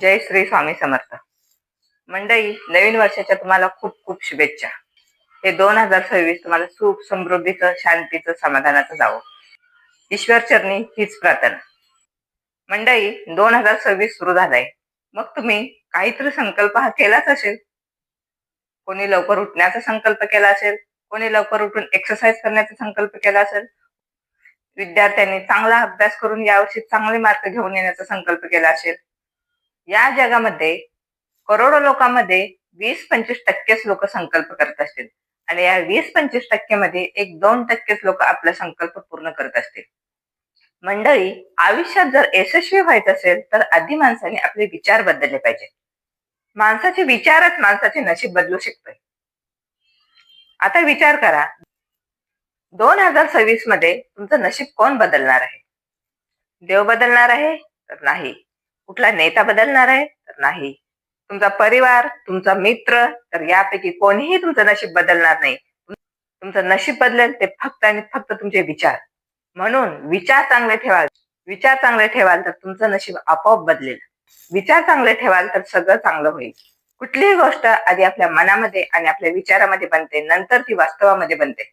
जय श्री स्वामी समर्थ. मंडळी नवीन वर्षाच्या तुम्हाला खूप खूप शुभेच्छा. हे दोन हजार सव्वीस तुम्हाला सुख समृद्धीचं शांतीचं समाधानाचं जावं. ईश्वर चरणी हीच प्रार्थना. मंडळी दोन हजार सव्वीस सुरू झालाय. मग तुम्ही काहीतरी संकल्प हा केलाच असेल? कोणी लवकर उठण्याचा संकल्प केला असेल? कोणी लवकर उठून एक्सरसाइज करण्याचा संकल्प केला असेल? विद्यार्थ्यांनी चांगला अभ्यास करून यावर्षी चांगले मार्क घेऊन येण्याचा संकल्प केला असेल? या जगामध्ये करोडो लोकांमध्ये वीस पंचवीस टक्केच लोक संकल्प करत असतील. आणि या वीस पंचवीस टक्केमध्ये एक दोन टक्केच लोक आपला संकल्प पूर्ण करत असतील. मंडळी आयुष्यात जर यशस्वी व्हायचं असेल तर आधी माणसाने आपले विचार बदलले पाहिजे माणसाचे विचारच माणसाचे नशीब बदलू शकतोय. आता विचार करा. दोन हजार सव्वीसमध्ये तुमचं नशीब कोण बदलणार आहे? देव बदलणार आहे? तर नाही. कुठला नेता बदलणार आहे? तर नाही. तुमचा परिवार तुमचा मित्र तर यापैकी कोणीही तुमचं नशीब बदलणार नाही. तुमचं नशीब बदलेल ते फक्त आणि फक्त तुमचे विचार. म्हणून विचार चांगले ठेवाल. विचार चांगले ठेवाल तर तुमचं नशीब आपोआप बदलेल. विचार चांगले ठेवाल तर सगळं चांगलं होईल. कुठलीही गोष्ट आधी आपल्या मनामध्ये आणि आपल्या विचारामध्ये बनते नंतर ती वास्तवामध्ये बनते.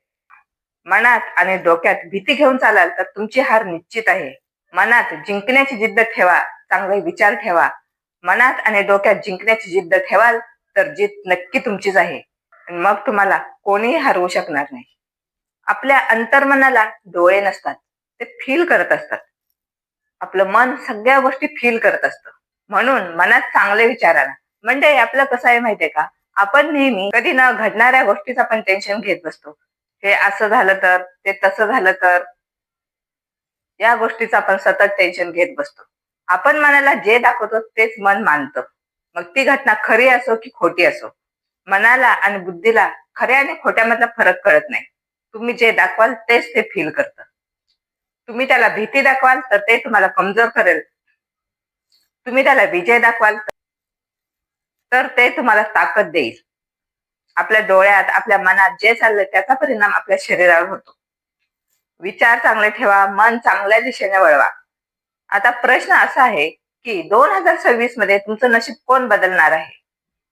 मनात आणि डोक्यात भीती घेऊन चालाल तर तुमची हार निश्चित आहे. मनात जिंकण्याची जिद्द ठेवा. चांगले विचार ठेवा. मनात आणि डोक्यात जिंकण्याची जिद्द ठेवाल तर जीत नक्की तुमचीच आहे. मग तुम्हाला कोणीही हरवू शकणार नाही. आपल्या अंतर्मनाला डोळे नसतात ते फील करत असतात. आपलं मन सगळ्या गोष्टी फील करत असतं. म्हणून मनात चांगले विचार आणा. म्हणजे आपलं कसं आहे माहितीये का? आपण नेहमी कधी न घडणाऱ्या गोष्टीच आपण टेन्शन घेत बसतो. हे असं झालं तर ते तसं झालं तर या गोष्टीचं आपण सतत टेन्शन घेत बसतो. आपण मनाला जे दाखवतो तेच मन मानतं. मग ती घटना खरी असो की खोटी असो मनाला आणि बुद्धीला खऱ्या आणि खोट्यामधला फरक कळत नाही. तुम्ही जे दाखवाल तेच ते फील करतं. तुम्ही त्याला भीती दाखवाल तर ते तुम्हाला कमजोर करेल तुम्ही त्याला विजय दाखवाल तर ते तुम्हाला ताकद देईल. आपल्या डोळ्यात आपल्या मनात जे चाललंय त्याचा परिणाम आपल्या शरीरावर होतो. विचार चांगले ठेवा मन चांगल्या दिशेने वळवा. आता प्रश्न असा आहे की दोन हजार सव्वीसमध्ये तुमचं नशीब कोण बदलणार आहे?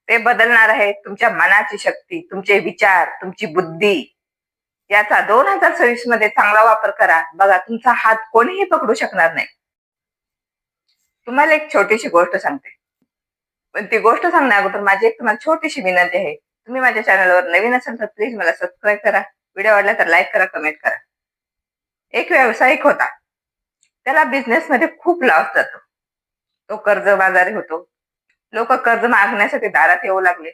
ते बदलणार आहे तुमच्या मनाची शक्ती तुमचे विचार तुमची बुद्धी. याचा दोन हजार सव्वीसमध्ये चांगला वापर करा. बघा तुमचा हात कोणीही पकडू शकणार नाही. तुम्हाला एक छोटीशी गोष्ट सांगते. पण ती गोष्ट सांगण्या अगोदर माझी एक तुम्हाला छोटीशी विनंती आहे. तुम्ही माझ्या चॅनलवर नवीन असाल तर प्लीज मला सबस्क्राईब करा. व्हिडिओ आवडला तर लाईक करा कमेंट करा. एक व्यावसायिक होता. त्याला बिझनेस मध्ये खूप लॉस जातो. तो कर्ज बाजारी होतो. लोक कर्ज मागण्यासाठी दारात येऊ लागले.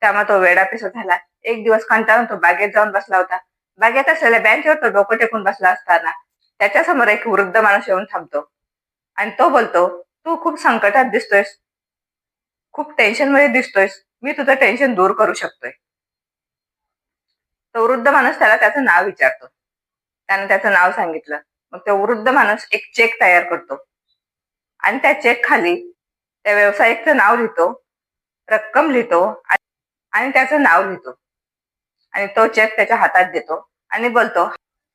त्यामुळे तो वेडापिसा झाला. एक दिवस कंटाळून तो बागेत जाऊन बसला होता. बागेत असलेल्या बँकेवर तो डोकं टेकून बसला असताना त्याच्यासमोर एक वृद्ध माणूस येऊन थांबतो. आणि तो बोलतो तू खूप संकटात दिसतोयस. खूप टेन्शनमध्ये दिसतोयस. मी तुझं टेन्शन दूर करू शकतोय. तो वृद्ध माणूस त्याला त्याचं नाव विचारतो. त्यानं त्याचं नाव सांगितलं. मग तो वृद्ध माणूस एक चेक तयार करतो. आणि त्या चेक खाली त्या व्यावसायिकचं नाव लिहितो रक्कम लिहितो आणि त्याचं नाव लिहितो. आणि तो चेक त्याच्या हातात देतो आणि बोलतो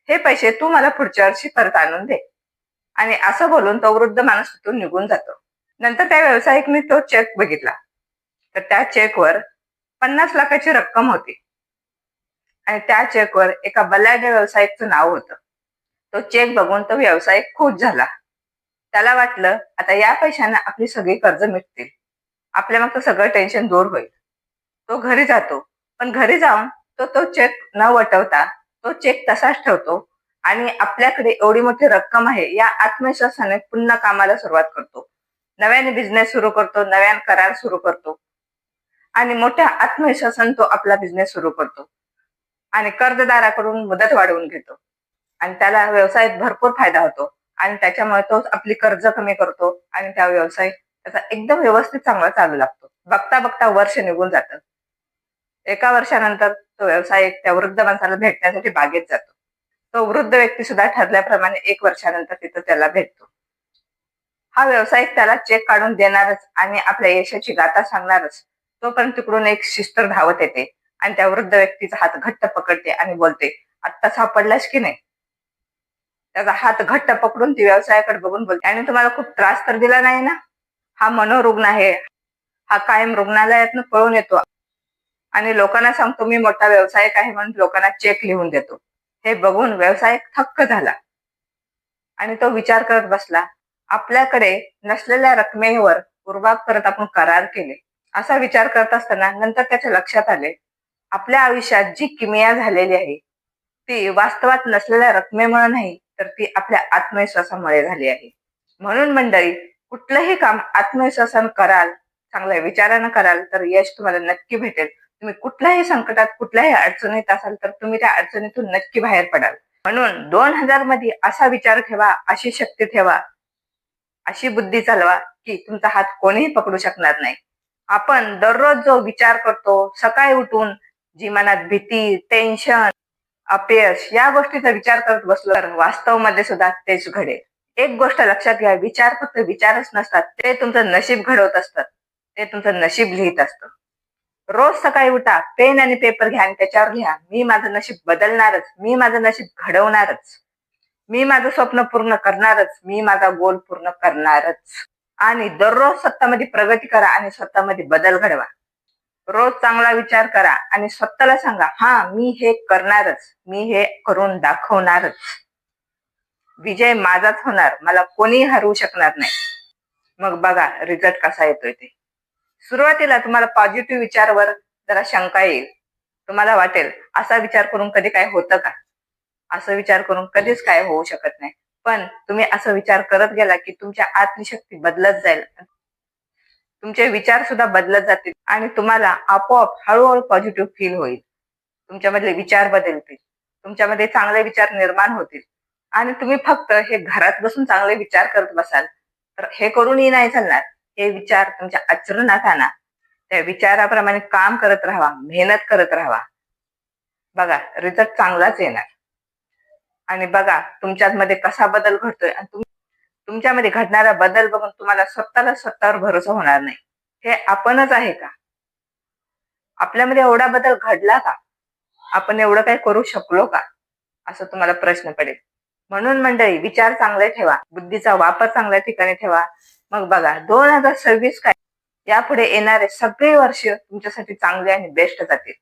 हे पैसे तू मला पुढच्या वर्षी परत आणून दे. आणि असं बोलून तो वृद्ध माणूस तिथून निघून जातो. नंतर त्या व्यावसायिकने तो चेक बघितला. तर त्या चेकवर पन्नास लाखाची रक्कम होती. आणि त्या चेकवर एका बलाढ्य व्यावसायिकचं नाव होतं. तो चेक बघून तो व्यावसायिक खुश झाला. त्याला वाटलं आता या पैशांना आपली सगळी कर्ज मिटतील आपल्या मग सगळं टेन्शन दूर होईल. तो घरी जातो. पण घरी जाऊन तो तो चेक न वटवता तो चेक तसाच ठेवतो आणि आपल्याकडे एवढी मोठी रक्कम आहे या आत्मविश्वासाने पुन्हा कामाला सुरुवात करतो. नव्याने बिझनेस सुरू करतो नव्यान करार सुरू करतो. आणि मोठ्या आत्मविश्वासाने तो आपला बिझनेस सुरू करतो. आणि कर्जदाराकडून मुदत वाढवून घेतो. आणि त्याला व्यवसायात भरपूर फायदा होतो. आणि त्याच्यामुळे तो आपली कर्ज कमी करतो आणि त्या व्यवसाय त्याचा एकदम व्यवस्थित चांगला चालू लागतो. बघता बघता वर्ष निघून जातं. एका वर्षानंतर तो व्यवसाय त्या वृद्ध माणसाला भेटण्यासाठी बागेत जातो. तो वृद्ध व्यक्ती सुद्धा ठरल्याप्रमाणे एक वर्षानंतर तिथं त्याला भेटतो. हा व्यावसायिक त्याला चेक काढून देणारच आणि आपल्या यशाची गाथा सांगणारच. तोपर्यंत तिकडून एक शिस्तर धावत येते आणि त्या वृद्ध व्यक्तीचा हात घट्ट पकडते आणि बोलते आत्ता सापडलास की नाही? त्याचा हात घट्ट पकडून ती व्यवसायाकडे बघून बोलते. आणि तुम्हाला खूप त्रास तर दिला नाही ना? हा मनोरुग्ण आहे. हा कायम रुग्णालयातनं पळून येतो. आणि लोकांना सांगतो मी मोठा व्यावसायिक आहे म्हणून लोकांना चेक लिहून देतो. हे बघून व्यावसायिक थक्क झाला. आणि तो विचार करत बसला आपल्याकडे नसलेल्या रकमेवर पूर्वाग करत आपण करार केले. असा विचार करत असताना नंतर त्याच्या लक्षात आले आपल्या आयुष्यात जी किमया झालेली आहे ती वास्तवात नसलेल्या रकमेमुळे नाही तर ती आपल्या आत्मविश्वासामुळे झाली आहे. म्हणून मंडळी कुठलंही काम आत्मविश्वासानं कराल चांगल्या विचारानं कराल तर यश तुम्हाला नक्की भेटेल. तुम्ही कुठल्याही संकटात कुठल्याही अडचणीत असाल तर तुम्ही त्या अडचणीतून नक्की बाहेर पडाल. म्हणून दोन हजारमध्ये असा विचार ठेवा अशी शक्ती ठेवा अशी बुद्धी चालवा की तुमचा हात कोणीही पकडू शकणार नाही. आपण दररोज जो विचार करतो सकाळी उठून जी मनात भीती टेन्शन अपयश या गोष्टीचा विचार करत बसलो तर वास्तवमध्ये सुद्धा तेच घडेल. एक गोष्ट लक्षात घ्या विचार फक्त विचारच नसतात. ते तुमचं नशीब घडवत असतात. ते तुमचं नशीब लिहित असतं. रोज सकाळी उठा पेन आणि पेपर घ्या आणि त्याच्यावर लिहा. मी माझं नशीब बदलणारच. मी माझं नशीब घडवणारच. मी माझं स्वप्न पूर्ण करणारच. मी माझा गोल पूर्ण करणारच. आणि दररोज स्वतःमध्ये प्रगती करा आणि स्वतःमध्ये बदल घडवा. रोज चांगला विचार करा आणि स्वतःला सांगा हा मी हे करणारच. मी हे करून दाखवणारच. विजय माझाच होणार. मला कोणी हरवू शकणार नाही. मग बघा रिझल्ट कसा येतोय ते. सुरुवातीला तुम्हाला पॉझिटिव्ह विचारवर जरा शंका येईल. तुम्हाला वाटेल असा विचार करून कधी काय होतं का? असं विचार करून कधीच काय होऊ शकत नाही. पण तुम्ही असं विचार करत गेला की तुमच्या आतली शक्ती बदलत जाईल तुमचे विचार सुद्धा बदलत जातील आणि तुम्हाला आपोआप हळूहळू पॉझिटिव्ह फील होईल. तुमच्यामधले विचार बदलतील. तुमच्यामध्ये चांगले विचार निर्माण होतील. आणि तुम्ही फक्त हे घरात बसून चांगले विचार करत बसाल. तर हे करूनही नाही चालणार. हे विचार तुमच्या आचरणात आणा. त्या विचाराप्रमाणे काम करत राहा मेहनत करत राहा बघा रिझल्ट चांगलाच येणार. आणि बघा तुमच्यात मध्ये कसा बदल घडतोय आणि तुम्ही तुमच्यामध्ये घडणारा बदल बघून तुम्हाला स्वतःला स्वतःवर भरोसा होणार नाही. हे आपणच आहे का? आपल्यामध्ये एवढा बदल घडला का? आपण एवढं काही करू शकलो का? असं तुम्हाला प्रश्न पडेल. म्हणून मंडळी विचार चांगले ठेवा. बुद्धीचा वापर चांगल्या ठिकाणी ठेवा. मग बघा दोन हजार सव्वीस काय? यापुढे येणारे सगळे वर्ष तुमच्यासाठी चांगले आणि बेस्ट जातील.